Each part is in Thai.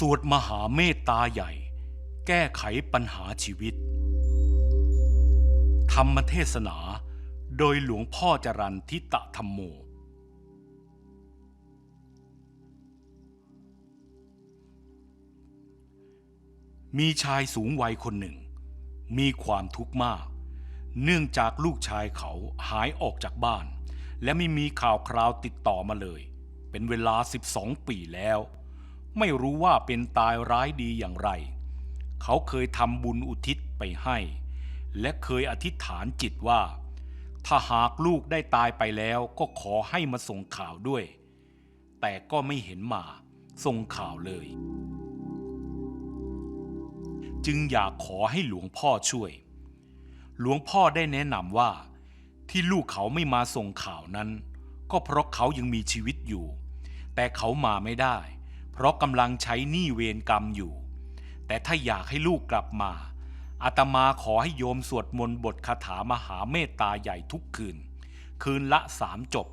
สวดมหาเมตตาใหญ่ แก้ไขปัญหาชีวิต ธรรมเทศนาโดยหลวงพ่อจรันทิตะธรรมโม มีชายสูงวัยคนหนึ่ง มีความทุกข์มาก เนื่องจากลูกชายเขาหายออกจากบ้าน และไม่มีข่าวคราวติดต่อมาเลย เป็นเวลา 12 ปีแล้ว ไม่รู้ว่าเป็นตายร้ายดีอย่างไร เขาเคยทำบุญอุทิศไปให้ และเคยอธิษฐานจิตว่า ถ้าหากลูกได้ตายไปแล้วก็ขอให้มาส่งข่าวด้วย แต่ก็ไม่เห็นมาส่งข่าวเลย จึงอยากขอให้หลวงพ่อช่วย หลวงพ่อได้แนะนำว่า ที่ลูกเขาไม่มาส่งข่าวนั้น ก็เพราะเขายังมีชีวิตอยู่ แต่เขามาไม่ได้ เพราะกำลังใช้หนี้เวรกรรมอยู่ แต่ถ้าอยากให้ลูกกลับมาอาตมาขอให้โยมสวดมนต์บทคาถามหาเมตตาใหญ่ทุกคืน คืนละสามจบ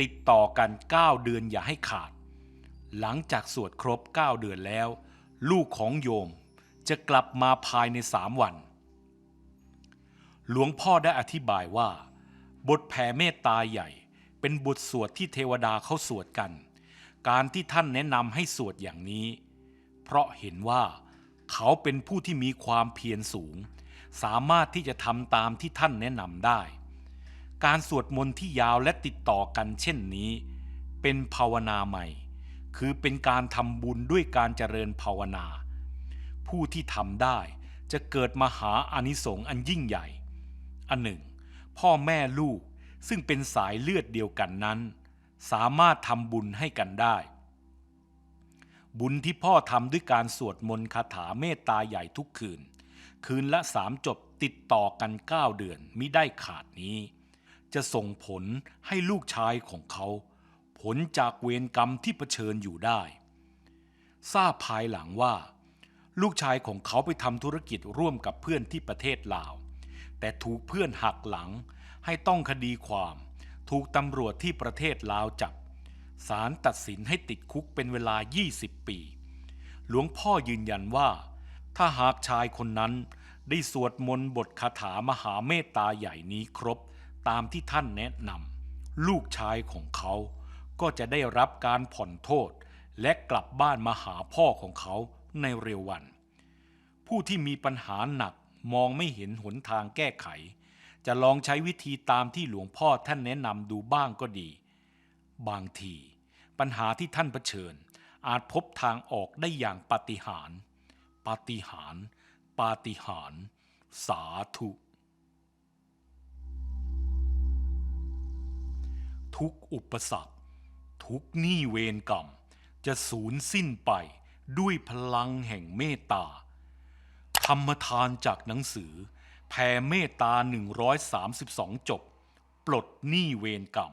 ติดต่อกันเก้าเดือนอย่าให้ขาด หลังจากสวดครบเก้าเดือนแล้ว ลูกของโยมจะกลับมาภายในสามวัน หลวงพ่อได้อธิบายว่า บทแผ่เมตตาใหญ่ เป็นบทสวดที่เทวดาเขาสวดกัน การที่ท่านแนะนำให้สวดอย่างนี้ เพราะเห็นว่าเขาเป็นผู้ที่มีความเพียรสูง สามารถที่จะทำตามที่ท่านแนะนำได้ การสวดมนต์ที่ยาวและติดต่อกันเช่นนี้ เป็นภาวนาใหม่ คือเป็นการทำบุญด้วยการเจริญภาวนา ผู้ที่ทำได้จะเกิดมหาอานิสงส์อันยิ่งใหญ่ อันหนึ่ง พ่อแม่ลูกซึ่งเป็นสายเลือดเดียวกันนั้น สามารถทำบุญให้กันได้ บุญที่พ่อทำด้วยการสวดมนต์คาถาเมตตาใหญ่ทุกคืน คืนละสามจบติดต่อกันเก้าเดือนมิได้ขาดนี้ จะส่งผลให้ลูกชายของเขา ผลจากเวรกรรมที่เผชิญอยู่ได้ ทราบภายหลังว่า ลูกชายของเขาไปทำธุรกิจร่วมกับเพื่อนที่ประเทศลาว แต่ถูกเพื่อนหักหลังให้ต้องคดีความ ถูกตำรวจที่ประเทศลาวจับศาลตัดสินให้ติดคุกเป็นเวลา 20 ปี หลวงพ่อยืนยันว่า ถ้าหากชายคนนั้นได้สวดมนต์บทคาถามหาเมตตาใหญ่นี้ครบตามที่ท่านแนะนำลูกชายของเขาก็จะได้รับการผ่อนโทษ และกลับบ้านมาหาพ่อของเขาในเร็ววัน ผู้ที่มีปัญหาหนักมองไม่เห็นหนทางแก้ไข จะลองใช้วิธีตามที่หลวงพ่อท่านแนะนำดูบ้างก็ดี บางที ปัญหาที่ท่านเผชิญ อาจพบทางออกได้อย่างปาฏิหาริย์ปาฏิหาริย์ปาฏิหาริย์สาธุ ทุกอุปสรรค ทุกหนี้เวรกรรม จะสูญสิ้นไปด้วยพลังแห่งเมตตาธรรมทานจากหนังสือ แผ่เมตตา 132 จบ ปลดหนี้เวรกรรม